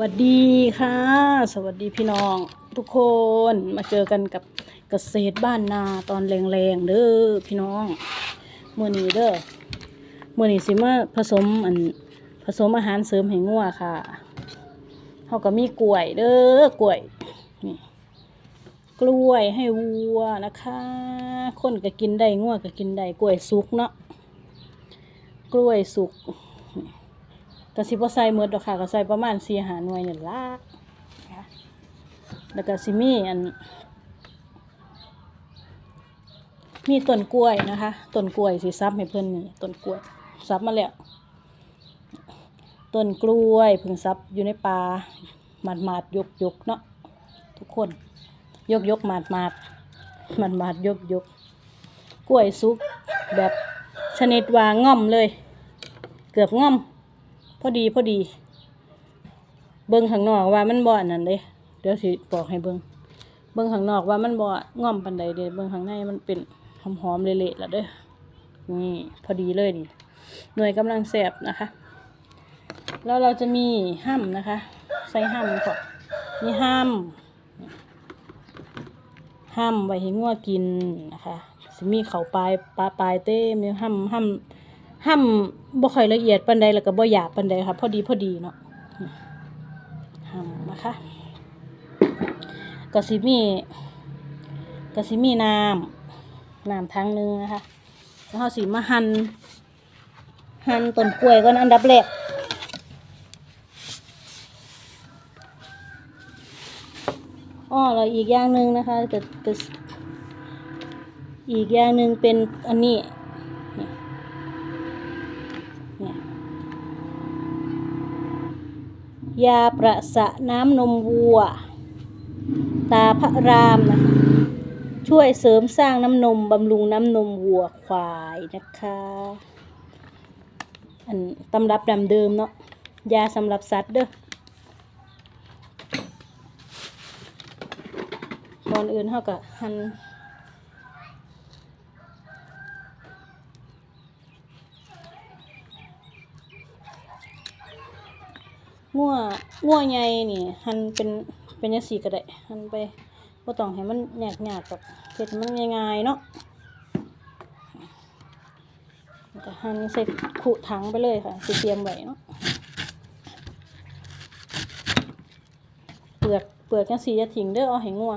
วัสดีค่ะ สวัสดีพี่น้องทุกคนมาเจอกันกับเกษตรบ้านนาตอนแรงๆเด้อพี่น้องเมื่อนี้เด้อเมื่อนี้สิมาผสมอันผสมอาหารเสริมให้งัวค่ะเขาก็มีกล้วยเด้อกล้วยนี่กล้วยให้วัวนะคะ คนก็กินได้งัวก็กินได้กล้วยสุกเนาะกล้วยสุก ก็สิบ่ใส่หมดดอกค่ะก็ใส่ประมาณ4หาหน่วยนี่ล่ะแล้วก็สิมีอัน มีต้นกล้วยนะคะต้นกล้วยสิซับให้เพิ่อนนี่ต้นกล้วยซับมาแล้วต้นกล้วยเพิ่งซับอยู่ในป่าหมาดหมาดยกยกๆเนาะทุกคน ยกยกๆหมาดหมาดหมาดหมาดยกยกๆกล้วยสุกแบบชนิดว่าง่อมเลย เกือบง่อม พอดีพอดี เบิ่งข้างนอกว่ามันบ่อนนั้นเด้เดี๋ยวสิบอกให้เบิ่งเบิ่งข้างนอกว่ามันบ่ง่อมปานใดเด้เบิ่งข้างในมันเป็นหอมๆเละๆแล้วเด้อนี่พอดีเลยนี่หน่วยกำลังแซ่บนะคะ แล้วเราจะมีห้ำนะคะ ใส่ห้ำก่อนมีห้ำห้ำไว้ให้งัวกินนะคะสิมีเขาปลายปลาปลายเต้มีห้ำห้ำ ห้ำบ่ค่อยละเอียดปานใดแล้วก็บ่หยาบปานใดค่ะ พอดีพอดีเนาะห้ำนะคะก็สิมีก็สิมีน้ำน้ำทั้งหนึงนะคะแล้วเราสิมาหั่นหั่นต้นกล้วยก่อนอันดับแรกอ้อแล้วอีกอย่างหนึ่งนะคะก็ก็อีกอย่างหนึ่งเป็นอันนี้ เนี่ย ยาประสะน้ำนมวัว ตาพระรามนะคะช่วยเสริมสร้างน้ำนมบำรุงน้ำนมวัวควายนะคะอันตำรับดำเดิมเนาะยาสำหรับสัตว์เด้อก่อนอื่นเขาก็หั่น งัวงัวใหญ่นี่หั่นเป็นเป็นจังซี่ก็ได้หั่นไปบ่ต้องให้มันยากๆดอกเฮ็ดมันง่ายๆเนาะแล้วก็หั่นใส่ขุถังไปเลยค่ะสิเตรียมไว้เนาะเปลือกเปลือกจังซี่อย่าทิ้งเด้อเอาให้งัว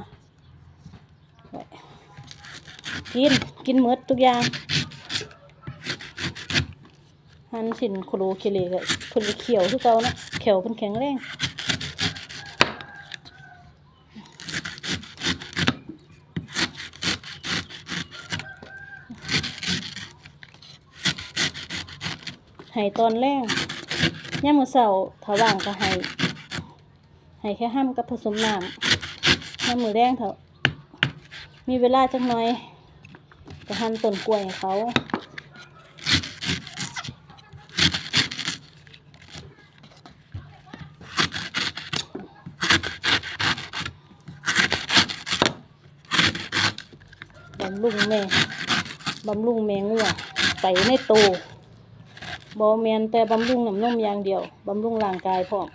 กินกินหมดทุกอย่างหันสินโคโลเคเลก็เพิ่นเขียวคือเก่านะ แขวเพิ่นแข็งแรงให้ตอนแรกย่ามือเช้าถาว่างก็ห้ให้แค่ห้ามกับผสมน้ำย่ามือแรงเถอะมีเวลาจักหน่อยก็หั่นต้นกล้วยให้เขา บำรุงแม่บำรุงแม่งัวใส่ในโตบอแมนแต่บำรุงน้ำนมอย่างเดียวบำรุงร่างกายพร้อม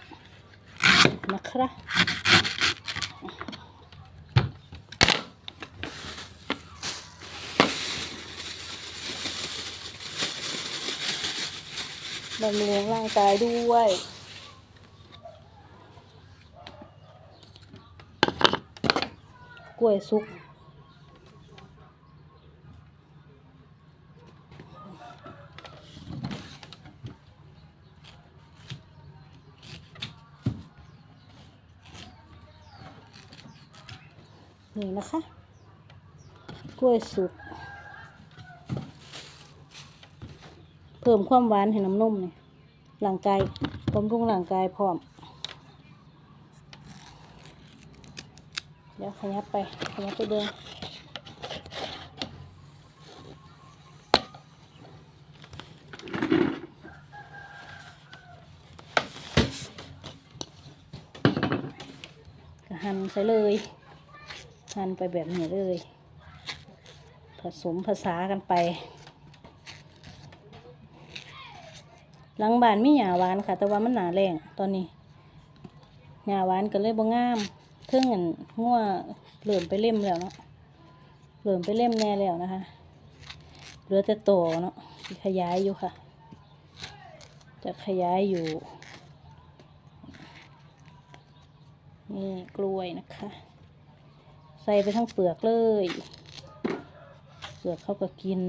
นะครับบำรุงร่างกายด้วยกล้วยสุก นี่นะคะ กล้วยสุก เพิ่มความหวานให้น้ำนมเนี่ยร่างกายบำรุงร่างกายพร้อม เดี๋ยวขยับไป ขยับไปเดินก็หั่นใส่เลย หั่นไปแบบนี้เลย ผสมภาษากันไป หลังบ้านมีหญ้าหวานค่ะ แต่ว่ามันหนาแรงตอนนี้หญ้าหวานก็เลยบ่งามเทิงอันงัวเหลื่อมไปเล่มแล้วเนาะเหลื่อมไปเล่มแน่แล้วนะคะเหลือแต่โตเนาะขยายอยู่ค่ะ จะขยายอยู่นี่กล้วยนะคะ ส่ไปทั้งเปลือกเลย เปลือกเขาก็กิน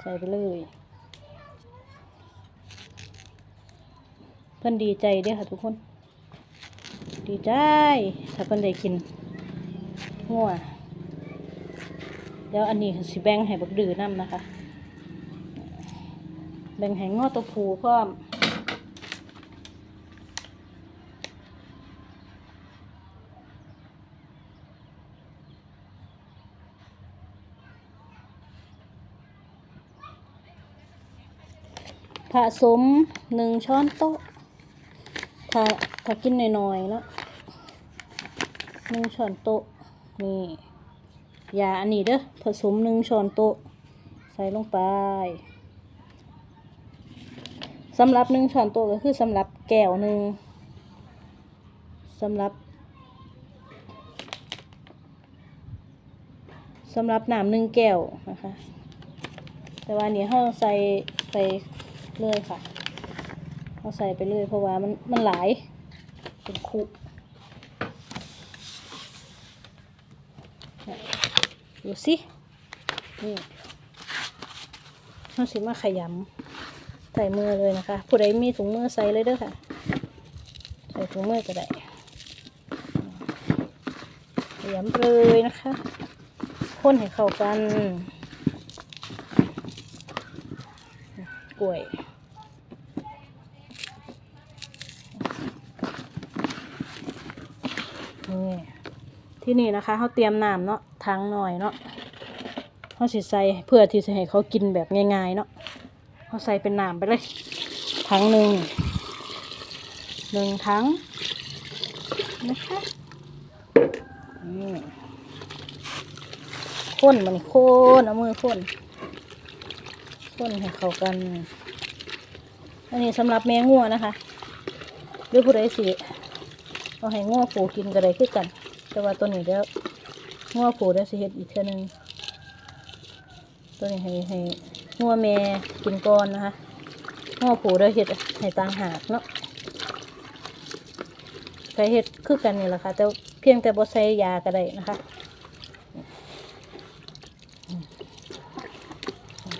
ใส่ไปเลย เพิ่อนดีใจเด้อค่ะทุกคน ดีใจ ถ้าเพิ่อนได้กินงัวเดี๋ยวอันนี้สิแบ่งให้บักดื้อนํนะคะ แบ่งให้ง้อตัวผูพร้อม ผสมหนึ่งช้อนโต๊ะ ถ้าถ้ากินหน่อยๆเนะหนึ่งช้อนโต๊ะนี่ยาอันนี้เด้อผสมหนึ่งช้อนโต๊ะ ใส่ลงไปสำหรับหนึ่งช้อนโต๊ะก็คือสำหรับแก้วหนึ่งสำหรับสำหรับน้ำหนึ่งแก้วนะคะ แต่ว่านนี้เราใส่ไป เลยค่ะเราใส่ไปเลยเพราะว่ามันมันหลายเป็นคุดูสิ นี่เราสิมาขยำใส่มือเลยนะคะ ผู้ใดมีถุงมือใส่เลยเด้อค่ะ ใส่ถุงมือก็ได้ ขยำเลยนะคะ คนให้เข้ากัน กล้วย นี่ ที่นี่นะคะเขาเตรียมน้ำเนาะทังหน่อยเนาะเขาสิใส่เพื่อที่จะให้เขากินแบบง่ายๆเนาะเขาใส่เป็นน้ำไปเลยทั้งหนึ่งหนึ่งทั้งนะคะนี่ข้นมันข้นเอามือข้นข้นให้เข้ากัน อันนี้สำหรับแมงงัวนะคะหรือผู้ใดสิเอาให้งัวผูกินก็ได้คือกัน แต่ว่าตัวนี้แล้วงัวผูได้สิเฮ็ดอีกเท่านึงตัวนี้ให้ให้งัวแม่กินก่อนนะคะงัวผูได้เฮ็ดให้ต่างหากเนาะใส่เฮ็ดคือกันนี่แหละค่ะ แต่เพียงแต่บ่ใส่ยาก็ได้นะคะ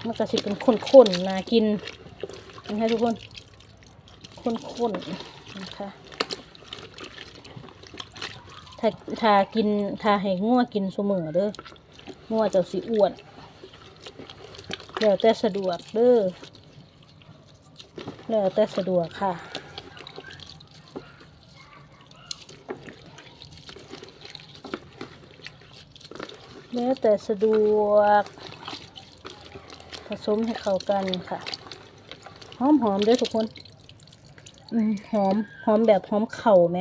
มันก็สิเป็นข้นๆน่ากินนะคะทุกคนข้นๆนะคะ ถ้าถ้ากินถ้าให้งัวกินเสมอเด้องัวจะสิอ้วนแล้วแต่สะดวกเด้อแล้วแต่สะดวกค่ะแล้วแต่สะดวก ผสมให้เข้ากันค่ะ หอมหอมด้วยทุกคนอืมหอม หอมแบบหอมเข่าไหม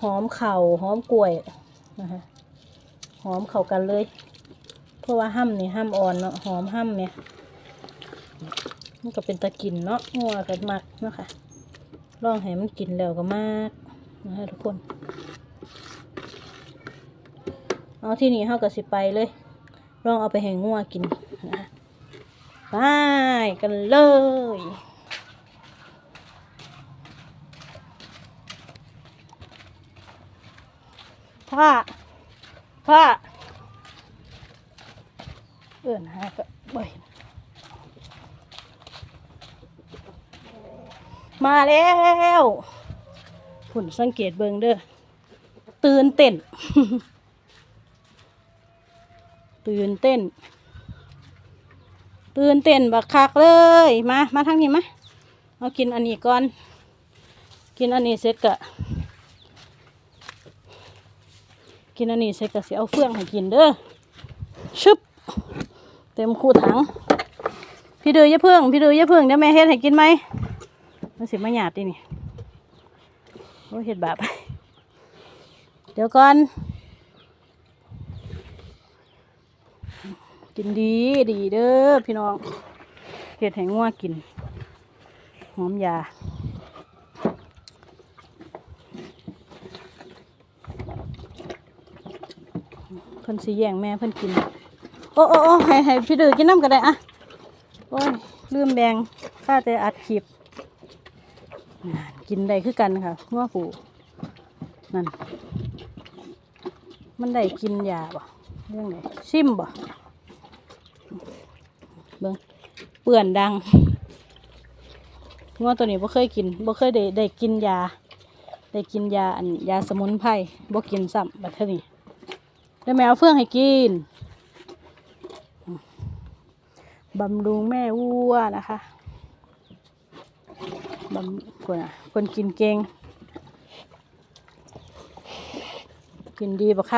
หอมเข่าหอมกล้วยนะคะหอมเข้ากันเลย เพราะว่าห้ำนี่ห้ำอ่อนเนาะหอมห้ำเนี่ยมันก็เป็นตะกินเนาะงัวกันมักเนาะค่ะลองให้มันกินแล้วก็มากนะคะทุกคนเอาที่นี่เฮาก็สิไปเลยลองเอาไปให้งัวกินนะคะไปกันเลย พ่อ พ่อ เอื่นหาก็บ่เห็นมาแล้วผุ่นสังเกตเบิงเด้อ ตื่นเต้น ตื่นเต้น ตื่นเต้นบักคักเลย มา มาทางนี้มา เอากินอันนี้ก่อน กินอันนี้เสร็จกะ กินอันนี้เสร็จกะสิเอาเฟื่องให้กินเด้อชึบเต็มคู่ถัง พี่เดือยอย่าเพิ่งพี่เดือยอย่าเพิ่งเดี๋ยวแม่เฮ็ดให้กินไหมมันสิมาหยาดดินี่โอ้เฮ็ดแบบเดี๋ยวก่อน กินดีดีเด้อพี่น้องเฮ็ดให้งัวกินหอมยา เพิ่นสิแย่งแม่เพิ่นกิน โอ้โอ้โอ้ให้ให้พี่ดือกินน้ำก็ได้อะโอ้ยลืมแบงข้าแต่อัดคลิปนั่นกินได้คือกันค่ะงัวผูนั่น มันได้กินยาบ่เรื่องไหนชิมบ่เบิ่งเปื่อนดังงัวตัวนี้บ่เคยกินบ่เคยได้ได้กินยา ได้กินยาอันยาสมุนไพรบ่กินซ้ำบัดเท่านี้ แล้วแมวเฟื่องให้กินบำรุงแม่วัวนะคะบำคนอะคนกินเก่ง กินดีปะคะ